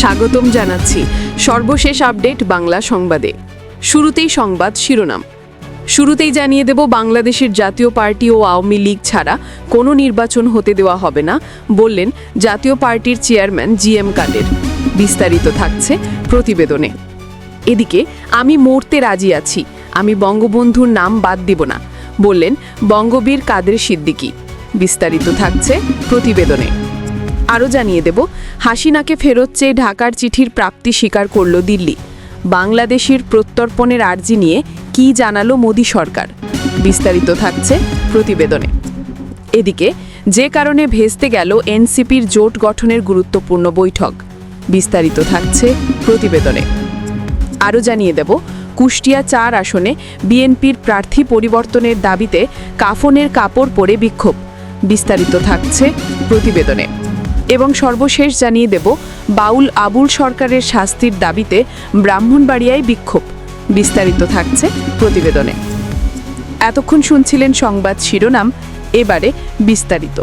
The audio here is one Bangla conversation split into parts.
স্বাগতম জানাচ্ছি সর্বশেষ আপডেট বাংলা সংবাদে। শুরুতেই সংবাদ শিরোনাম। শুরুতেই জানিয়ে দেব, বাংলাদেশের জাতীয় পার্টি ও আওয়ামী লীগ ছাড়া কোনো নির্বাচন হতে দেওয়া হবে না, বললেন জাতীয় পার্টির চেয়ারম্যান জি এম কাদের। বিস্তারিত থাকছে প্রতিবেদনে। এদিকে, আমি মরতে রাজি আছি, আমি বঙ্গবন্ধুর নাম বাদ দিব না, বললেন বঙ্গবীর কাদের সিদ্দিকী। বিস্তারিত থাকছে প্রতিবেদনে। আরও জানিয়ে দেব, হাসিনাকে ফেরত চেয়ে ঢাকার চিঠির প্রাপ্তি স্বীকার করল দিল্লি। বাংলাদেশের প্রত্যর্পণের আর্জি নিয়ে কি জানালো মোদী সরকার? বিস্তারিত থাকছে প্রতিবেদনে। এদিকে, যে কারণে ভেস্তে গেল এনসিপির জোট গঠনের গুরুত্বপূর্ণ বৈঠক। বিস্তারিত থাকছে প্রতিবেদনে। আরও জানিয়ে দেব, কুষ্টিয়া চার আসনে বিএনপির প্রার্থী পরিবর্তনের দাবিতে কাফনের কাপড় পরে বিক্ষোভ। বিস্তারিত থাকছে প্রতিবেদনে। এবং সর্বশেষ জানিয়ে দেব, বাউল আবুল সরকারের শাস্তির দাবিতে ব্রাহ্মণবাড়িয়ায় বিক্ষোভ। বিস্তারিত থাকছে প্রতিবেদনে। এতক্ষণ শুনছিলেন সংবাদ শিরোনাম, এবারে বিস্তারিত।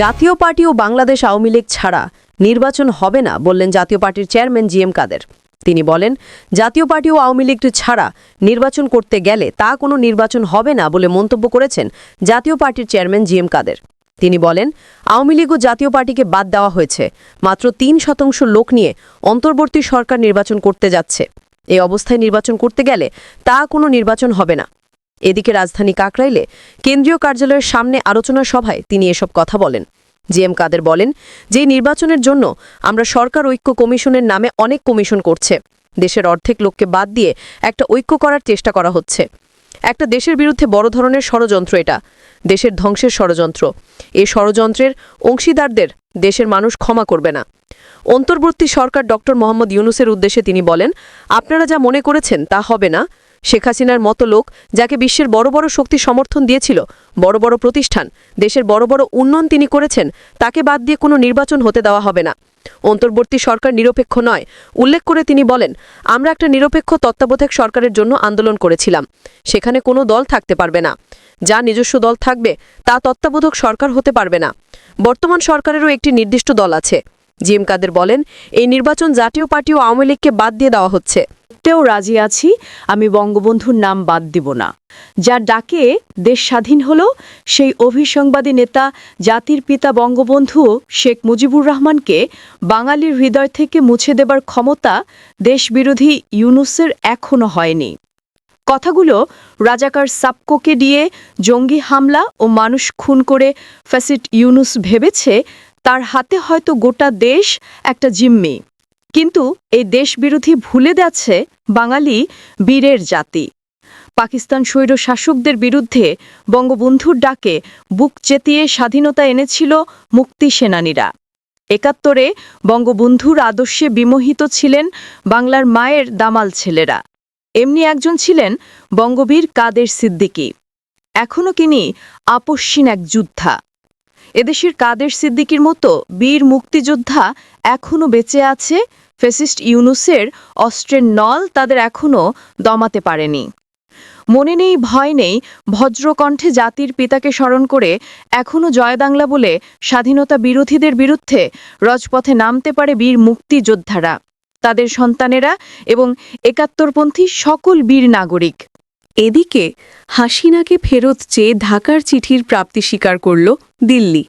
জাতীয় পার্টি ও বাংলাদেশ আওয়ামী লীগ ছাড়া নির্বাচন হবে না বললেন জাতীয় পার্টির চেয়ারম্যান জি এম কাদের। তিনি বলেন, জাতীয় পার্টি ও আওয়ামী লীগ ছাড়া নির্বাচন করতে গেলে তা কোনো নির্বাচন হবে না বলে মন্তব্য করেছেন জাতীয় পার্টির চেয়ারম্যান জি এম কাদের। তিনি বলেন, আওয়ামী লীগ ও জাতীয় পার্টিকে বাদ দেওয়া হয়েছে। মাত্র তিন শতাংশ লোক নিয়ে অন্তর্বর্তী সরকার নির্বাচন করতে যাচ্ছে। এই অবস্থায় নির্বাচন করতে গেলে তা কোনো নির্বাচন হবে না। এদিকে রাজধানী কাকরাইলে কেন্দ্রীয় কার্যালয়ের সামনে আলোচনা সভায় তিনি এসব কথা বলেন। জি এম কাদের বলেন, যে নির্বাচনের জন্য আমরা সরকার ঐক্য কমিশনের নামে অনেক কমিশন করছে। দেশের অর্ধেক লোককে বাদ দিয়ে একটা ঐক্য করার চেষ্টা করা হচ্ছে। একটা দেশের বিরুদ্ধে বড় ধরনের ষড়যন্ত্র এটা। দেশের ধ্বংসের ষড়যন্ত্র। এই ষড়যন্ত্রের অংশীদারদের দেশের মানুষ ক্ষমা করবে না। অন্তর্বর্তী সরকার ডক্টর মোহাম্মদ ইউনুসের উদ্দেশ্যে তিনি বলেন, আপনারা যা মনে করেছেন তা হবে না। শেখ হাসিনার মতো লোক যাকে বিশ্বের বড় বড় শক্তি সমর্থন দিয়েছিল, বড় বড় প্রতিষ্ঠান, দেশের বড় বড় উন্নয়ন তিনি করেছেন, তাকে বাদ দিয়ে কোনো নির্বাচন হতে দেওয়া হবে না। অন্তর্বর্তী সরকার নিরপেক্ষ নয়। উল্লেখ করে তিনি বলেন, আমরা একটা নিরপেক্ষ তত্ত্বাবধায়ক সরকারের জন্য আন্দোলন করেছিলাম। সেখানে কোনো দল থাকতে পারবে না। যা নিজস্ব দল থাকবে, তা তত্ত্বাবধায়ক সরকার হতে পারবে না। বর্তমান সরকারেরও একটি নির্দিষ্ট দল আছে। জিএম কাদের বলেন, এই নির্বাচন জাতীয় পার্টি ও আওয়ামী লীগকে বাদ দিয়ে দেওয়া হচ্ছে। তেও রাজি আছি, আমি বঙ্গবন্ধুর নাম বাদ দিব না। যার ডাকে দেশ স্বাধীন হল, সেই অভিসংবাদী নেতা, জাতির পিতা বঙ্গবন্ধু শেখ মুজিবুর রহমানকে বাঙালির হৃদয় থেকে মুছে দেবার ক্ষমতা দেশবিরোধী ইউনুসের এখনও হয়নি। কথাগুলো রাজাকার সাপকোকে দিয়ে জঙ্গি হামলা ও মানুষ খুন করে ফ্যাসিট ইউনুস ভেবেছে তার হাতে হয়তো গোটা দেশ একটা জিম্মি। কিন্তু এই দেশবিরোধী ভুলে যাচ্ছে বাঙালি বীরের জাতি। পাকিস্তান স্বৈর শাসকদের বিরুদ্ধে বঙ্গবন্ধুর ডাকে বুক চেতিয়ে স্বাধীনতা এনেছিল মুক্তি সেনানীরা। একাত্তরে বঙ্গবন্ধুর আদর্শে বিমোহিত ছিলেন বাংলার মায়ের দামাল ছেলেরা। এমনি একজন ছিলেন বঙ্গবীর কাদের সিদ্দিকী। এখনও তিনি আপস্বিন এক যোদ্ধা। এদেশের কাদের সিদ্দিকির মতো বীর মুক্তিযোদ্ধা এখনও বেঁচে আছে। ফেসিস্ট ইউনুসের অস্ত্রের নল তাদের এখনও দমাতে পারেনি। মনে নেই, ভয় নেই ভজ্রকণ্ঠে জাতির পিতাকে স্মরণ করে এখনও জয়দাংলা বলে স্বাধীনতা বিরোধীদের বিরুদ্ধে রজপথে নামতে পারে বীর মুক্তিযোদ্ধারা। তাদের সন্তানেরা এবং একাত্তরপন্থী সকল বীর নাগরিক। এদিকে হাসিনাকে ফেরত চেয়ে ঢাকার চিঠির প্রাপ্তি স্বীকার করল দিল্লি।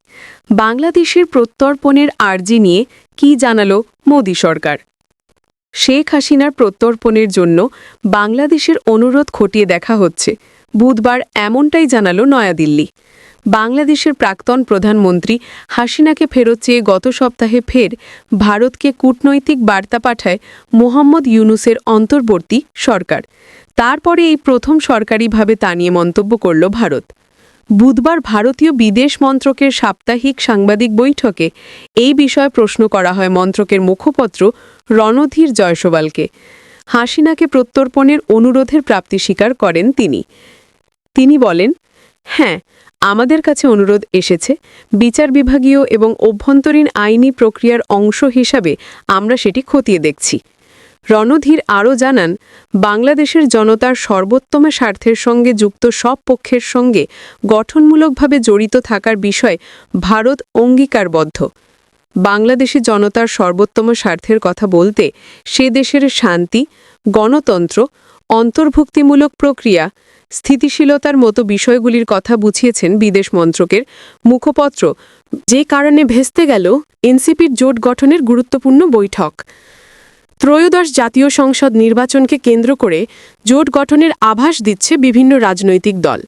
বাংলাদেশের প্রত্যর্পণের আর্জি নিয়ে কি জানালো মোদী সরকার? শেখ হাসিনার প্রত্যর্পণের জন্য বাংলাদেশের অনুরোধ খতিয়ে দেখা হচ্ছে। বুধবার এমনটাই জানালো নয়াদিল্লি। বাংলাদেশের প্রাক্তন প্রধানমন্ত্রী হাসিনাকে ফেরত চেয়ে গত সপ্তাহে ফের ভারতকে কূটনৈতিক বার্তা পাঠায় মোহাম্মদ ইউনুসের অন্তর্বর্তী সরকার। তারপরে এই প্রথম সরকারিভাবে তা নিয়ে মন্তব্য করল ভারত। বুধবার ভারতীয় বিদেশ মন্ত্রকের সাপ্তাহিক সাংবাদিক বৈঠকে এই বিষয়ে প্রশ্ন করা হয় মন্ত্রকের মুখপত্র রণধীর জয়সওয়ালকে। হাসিনাকে প্রত্যর্পণের অনুরোধের প্রাপ্তি স্বীকার করেন তিনি। তিনি বলেন হ্যাঁ আমাদের কাছে অনুরোধ এসেছে। বিচার বিভাগীয় এবং অভ্যন্তরীণ আইনি প্রক্রিয়ার অংশ হিসাবে আমরা সেটি খতিয়ে দেখছি। রণধীর আরও জানান, বাংলাদেশের জনতার সর্বোত্তম স্বার্থের সঙ্গে যুক্ত সব পক্ষের সঙ্গে গঠনমূলকভাবে জড়িত থাকার বিষয়ে ভারত অঙ্গীকারবদ্ধ। বাংলাদেশি জনতার সর্বোত্তম স্বার্থের কথা বলতে সে দেশের শান্তি, গণতন্ত্র, অন্তর্ভুক্তিমূলক প্রক্রিয়া, স্থিতিশীলতার মতো বিষয়গুলির কথা বুঝিয়েছেন বিদেশ মন্ত্রকের মুখপত্র। যে কারণে ভেস্তে গেল এনসিপির জোট গঠনের গুরুত্বপূর্ণ বৈঠক। ত্রয়োদশ জাতীয় সংসদ নির্বাচনকে কেন্দ্র করে জোট গঠনের আভাস দিচ্ছে বিভিন্ন রাজনৈতিক দল।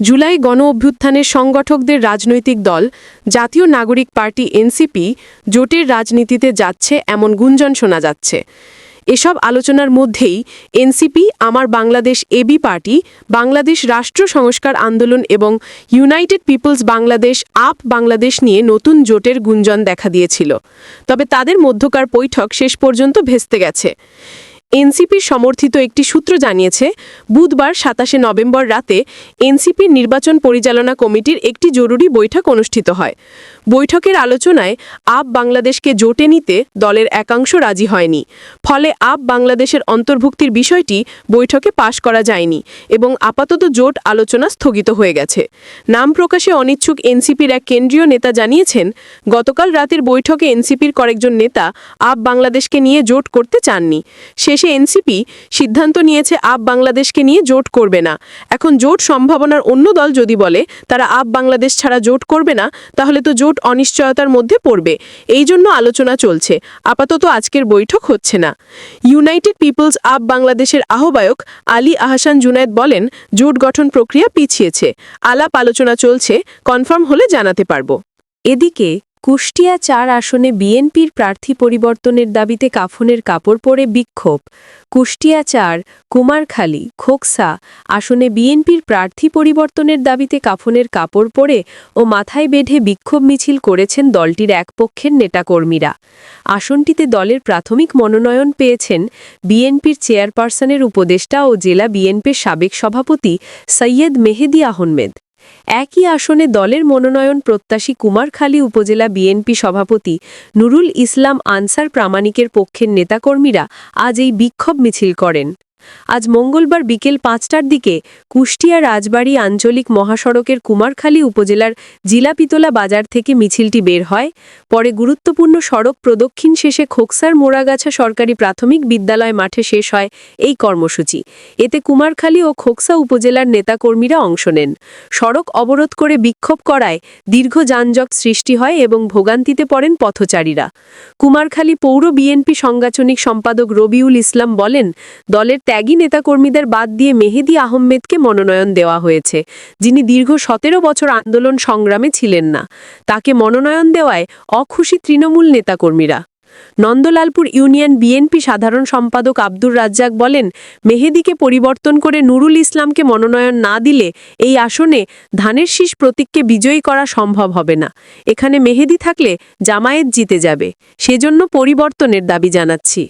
জুলাই গণ অভ্যুত্থানের সংগঠকদের রাজনৈতিক দল, জাতীয় নাগরিক পার্টি এনসিপি, জোটের রাজনীতিতে যাচ্ছে এমন গুঞ্জন শোনা যাচ্ছে। এসব আলোচনার মধ্যেই এনসিপি, আমার বাংলাদেশ, এবি পার্টি, বাংলাদেশ রাষ্ট্র সংস্কার আন্দোলন এবং United people's Bangladesh, up Bangladesh নিয়ে নতুন জোটের গুঞ্জন দেখা দিয়েছিল। তবে তাদের মধ্যকার বৈঠক শেষ পর্যন্ত ভেস্তে গেছে। এনসিপির সমর্থিত একটি সূত্র জানিয়েছে, বুধবার সাতাশে নভেম্বর রাতে এনসিপির নির্বাচন পরিচালনা কমিটির একটি জরুরি বৈঠক অনুষ্ঠিত হয়। বৈঠকের আলোচনায় আপ বাংলাদেশকে জোটে নিতে দলের একাংশ রাজি হয়নি। ফলে আপ বাংলাদেশের অন্তর্ভুক্তির বিষয়টি বৈঠকে পাশ করা যায়নি এবং আপাতত জোট আলোচনা স্থগিত হয়ে গেছে। নাম প্রকাশে অনিচ্ছুক এনসিপির এক কেন্দ্রীয় নেতা জানিয়েছেন, গতকাল রাতের বৈঠকে এনসিপির কয়েকজন নেতা আপ বাংলাদেশকে নিয়ে জোট করতে চাননি। শেষে এনসিপি সিদ্ধান্ত নিয়েছে আপ বাংলাদেশকে নিয়ে জোট করবে না। এখন জোট সম্ভাবনার অন্য দল যদি বলে, তারা আপ বাংলাদেশ ছাড়া জোট করবে না, তাহলে তো জোট অনিশ্চয়তার মধ্যে পড়বে। এই জন্য আলোচনা চলছে। আপাতত আজকের বৈঠক হচ্ছে না। ইউনাইটেড পিপলস আপ বাংলাদেশের আহ্বায়ক আলী আহসান জুনায়েদ বলেন, জোট গঠন প্রক্রিয়া পিছিয়েছে। আলাপ আলোচনা চলছে, কনফার্ম হলে জানাতে পারব। এদিকে কুষ্টিয়া চার আসনে বিএনপির প্রার্থী পরিবর্তনের দাবিতে কাফনের কাপড় পরে বিক্ষোভ। কুষ্টিয়া চার, কুমারখালী, খোকসা আসনে বিএনপির প্রার্থী পরিবর্তনের দাবিতে কাফনের কাপড় পরে ও মাথায় বেঁধে বিক্ষোভ মিছিল করেছেন দলটির এক পক্ষের নেতাকর্মীরা। আসনটিতে দলের প্রাথমিক মনোনয়ন পেয়েছেন বিএনপির চেয়ারপারসনের উপদেষ্টা ও জেলা বিএনপির সাবেক সভাপতি সৈয়দ মেহেদি আহমেদ। একই আসনে দলের মনোনয়ন প্রত্যাশী কুমারখালী উপজেলা বিএনপি সভাপতি নুরুল ইসলাম আনসার প্রামাণিকের পক্ষের নেতাকর্মীরা আজ এই বিক্ষোভ মিছিল করেন। আজ মঙ্গলবার বিকেল পাঁচটার দিকে কুষ্টিয়া রাজবাড়ী আঞ্চলিক মহাসড়কের কুমারখালী উপজেলার জিলাপিতলা বাজার থেকে মিছিলটি বের হয়। পরে গুরুত্বপূর্ণ সড়ক প্রদক্ষিণ শেষে খোকসার মোড়াগাছা সরকারি প্রাথমিক বিদ্যালয় মাঠে শেষ হয় এই কর্মসূচি। এতে কুমারখালী ও খোকসা উপজেলার নেতাকর্মীরা অংশ নেন। সড়ক অবরোধ করে বিক্ষোভ করায় দীর্ঘ যানজট সৃষ্টি হয় এবং ভোগান্তিতে পড়েন পথচারীরা। কুমারখালী পৌর বিএনপি সাংগঠনিক সম্পাদক রবিউল ইসলাম বলেন, দলের ত্যাগী নেতাকর্মীদের বাদ দিয়ে মেহেদি আহমেদকে মনোনয়ন দেওয়া হয়েছে, যিনি দীর্ঘ সতেরো বছর আন্দোলন সংগ্রামে ছিলেন না। তাকে মনোনয়ন দেওয়ায় অখুশি তৃণমূল নেতাকর্মীরা। নন্দলালপুর ইউনিয়ন বিএনপি সাধারণ সম্পাদক আব্দুর রাজ্জাক বলেন, মেহেদিকে পরিবর্তন করে নুরুল ইসলামকে মনোনয়ন না দিলে এই আসনে ধানের শীষ প্রতীককে বিজয়ী করা সম্ভব হবে না। এখানে মেহেদি থাকলে জামায়েত জিতে যাবে। সেজন্য পরিবর্তনের দাবি জানাচ্ছি।